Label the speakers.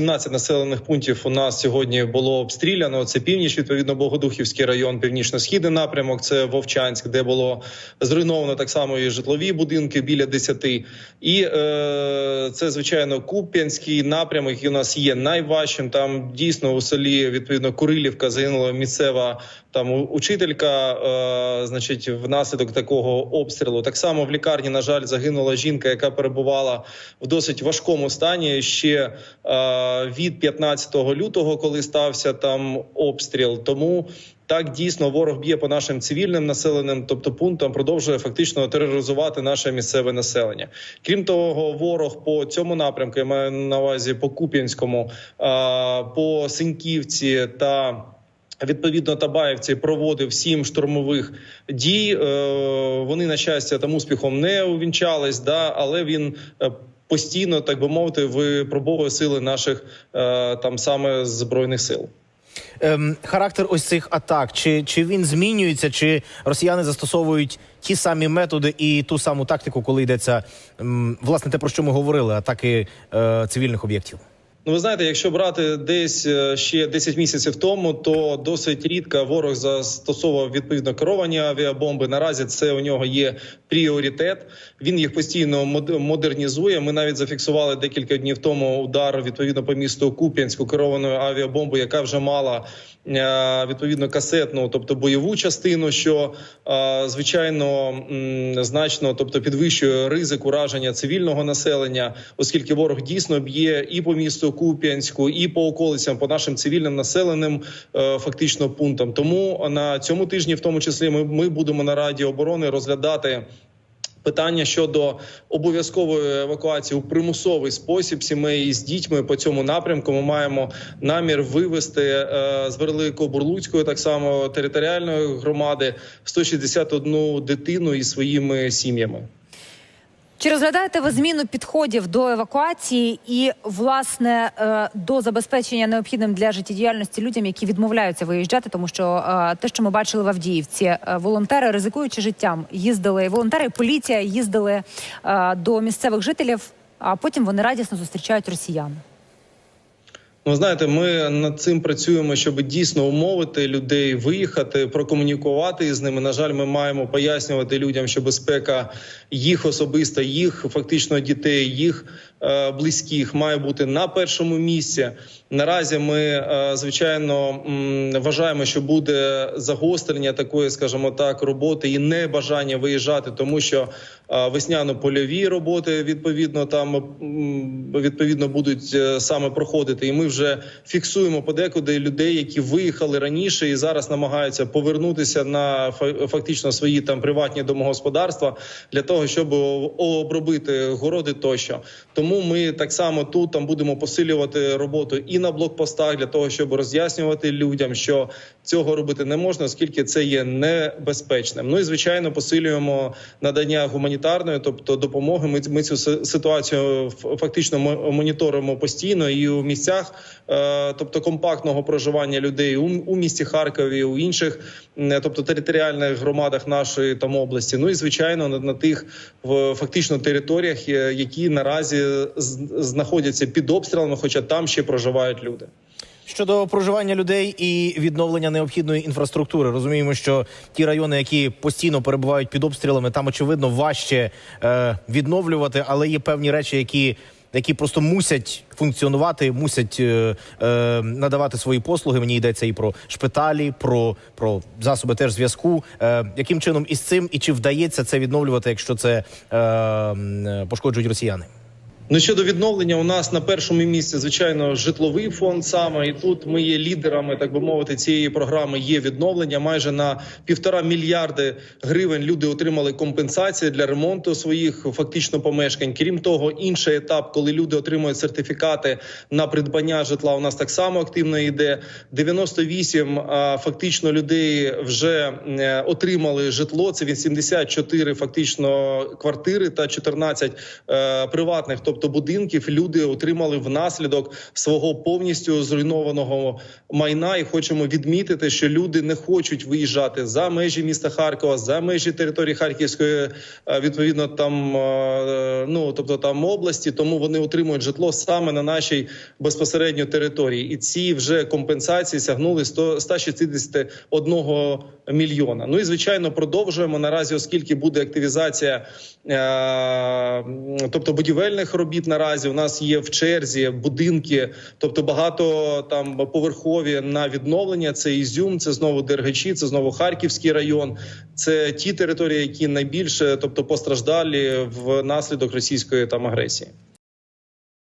Speaker 1: 17 населених пунктів у нас сьогодні було обстріляно. Це північ, відповідно, Богодухівський район, північно-східний напрямок. Це Вовчанськ, де було зруйновано так само і житлові будинки біля 10. І е, це звичайно Куп'янський напрямок, який у нас є найважчим. Там дійсно у селі відповідно Курилівка загинула місцева там учителька. Е, значить, внаслідок такого обстрілу. Так само в лікарні, на жаль, загинула жінка, яка перебувала в досить важкому стані ще е, від 15 лютого, коли стався там обстріл. Тому так дійсно ворог б'є по нашим цивільним населеним, тобто пунктам продовжує фактично тероризувати наше місцеве населення. Крім того, ворог по цьому напрямку я маю на увазі по Куп'янському, по Синьківці та. Відповідно, Табаєвці проводив сім штурмових дій. Е, Вони на щастя там успіхом не увінчались, да але він е, постійно, так би мовити, випробовує сили наших е, там саме збройних сил.
Speaker 2: Ем, характер ось цих атак, чи, чи він змінюється, чи росіяни застосовують ті самі методи і ту саму тактику, коли йдеться ем, власне те, про що ми говорили, атаки е, цивільних об'єктів?
Speaker 1: Ну, ви знаєте, якщо брати десь е, ще 10 місяців тому, то досить рідко ворог застосовував відповідно керовані авіабомби. Наразі це у нього є пріоритет. Він їх постійно мод- модернізує. Ми навіть зафіксували декілька днів тому удар відповідно по місту Куп'янську керованою авіабомбою, яка вже мала е, відповідно касетну, тобто бойову частину, що е, звичайно значно, тобто підвищує ризик ураження цивільного населення, оскільки ворог дійсно б'є і по місту Куп'янську, і по околицям, по нашим цивільним населеним е, фактично пунктам. Тому на цьому тижні, в тому числі, ми, ми будемо на раді оборони розглядати. Питання щодо обов'язкової евакуації у примусовий спосіб сімей з дітьми по цьому напрямку. Ми маємо намір вивести е, з Великобурлуцької, так само територіальної громади 161 дитину із своїми сім'ями.
Speaker 3: Чи розглядаєте ви зміну підходів до евакуації і власне е, до забезпечення необхідним для життєдіяльності людям, які відмовляються виїжджати, тому що е, те, що ми бачили в Авдіївці, е, волонтери, ризикуючи життям, їздили волонтери, поліція їздили до місцевих жителів, а потім вони радісно зустрічають росіян.
Speaker 1: Ну, знаєте, ми над цим працюємо, щоб дійсно умовити людей виїхати, прокомунікувати із ними. На жаль, ми маємо пояснювати людям, що безпека їх особиста, їх фактично дітей, їх близьких має бути на першому місці. Наразі ми е, звичайно вважаємо, що буде загострення такої, скажімо так, роботи і небажання виїжджати, тому що е, весняно-польові роботи відповідно там відповідно будуть е, саме проходити. І ми вже фіксуємо подекуди людей, які виїхали раніше і зараз намагаються повернутися на фа- фактично свої там приватні домогосподарства для того, щоб обробити городи тощо. Тому ми так само тут там будемо посилювати роботу і на блокпостах для того, щоб роз'яснювати людям, що цього робити не можна, оскільки це є небезпечним. Ну і звичайно, посилюємо надання гуманітарної, тобто допомоги. Ми, ми цю ситуацію фактично мо- моніторимо постійно і у місцях, е, тобто компактного проживання людей у, місті Харкові, у інших, тобто територіальних громадах нашої там області. Ну і звичайно, на, на тих фактично територіях, е, які наразі знаходяться під обстрілами, хоча там ще проживають люди.
Speaker 2: Щодо проживання людей і відновлення необхідної інфраструктури, розуміємо, що ті райони, які постійно перебувають під обстрілами, там очевидно важче е, відновлювати, але є певні речі, які, які просто мусять функціонувати, мусять е, е, надавати свої послуги. Мені йдеться і про шпиталі, про, про засоби теж зв'язку. Е, яким чином із цим і чи вдається це відновлювати, якщо це е, е, пошкоджують росіяни?
Speaker 1: Ну щодо відновлення, у нас на першому місці, звичайно, житловий фонд саме і тут ми є лідерами, так би мовити, цієї програми. Є відновлення. Майже на півтора мільярди гривень люди отримали компенсації для ремонту своїх фактично помешкань. Крім того, інший етап, коли люди отримують сертифікати на придбання житла, у нас так само активно йде. 98 а, фактично людей вже е, отримали житло. Це 84 фактично квартири та 14 е, приватних, тобто тобто будинків, люди отримали внаслідок свого повністю зруйнованого майна. І хочемо відмітити, що люди не хочуть виїжджати за межі міста Харкова, за межі території Харківської, е, відповідно там е, ну тобто там області, тому вони отримують житло саме на нашій безпосередньо території, і ці вже компенсації сягнули 100 161 мільйона. Ну і звичайно продовжуємо наразі, оскільки буде активізація, е, тобто будівельних робіт. Наразі у нас є в черзі будинки, тобто багато там поверхові на відновлення. Це Ізюм, це знову Дергачі, це знову Харківський район. Це ті території, які найбільше, тобто постраждалі внаслідок російської там агресії.